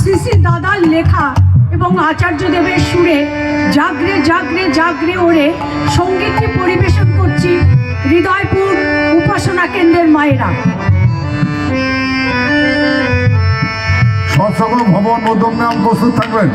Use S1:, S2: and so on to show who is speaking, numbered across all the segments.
S1: শ্রী শ্রী দাদার লেখা এবং আচার্য দেবের সুরে জাগরে জাগরে জাগরে ওরে সঙ্গীতটি পরিবেশন করছি হৃদয়পুর উপাসনা কেন্দ্রের মায়েরা।
S2: সকল ভবন মধ্যম নাম প্রস্তুত থাকবেন।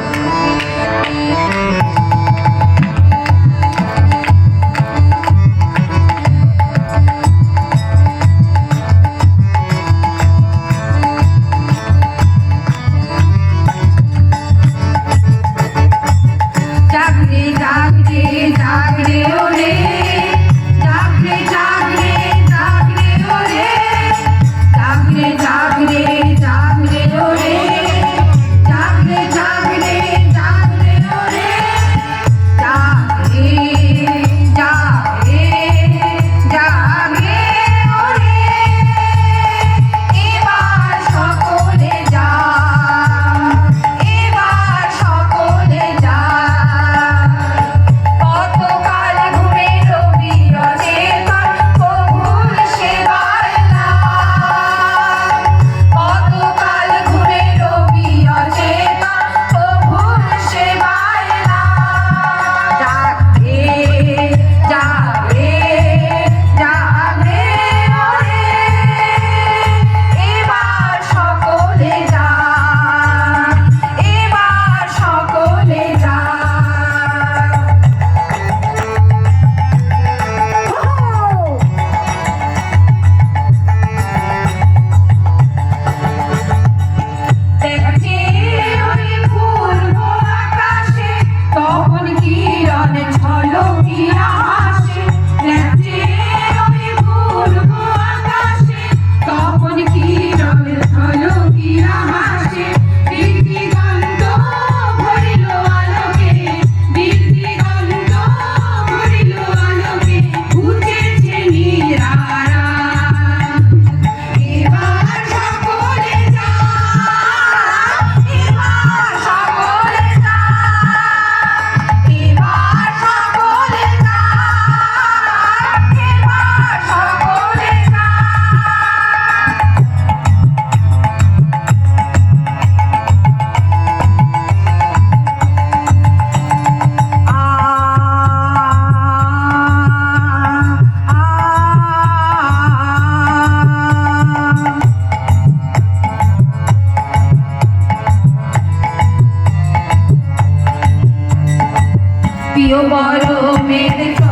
S3: Yeah. প্রিয় বড় মেয়ের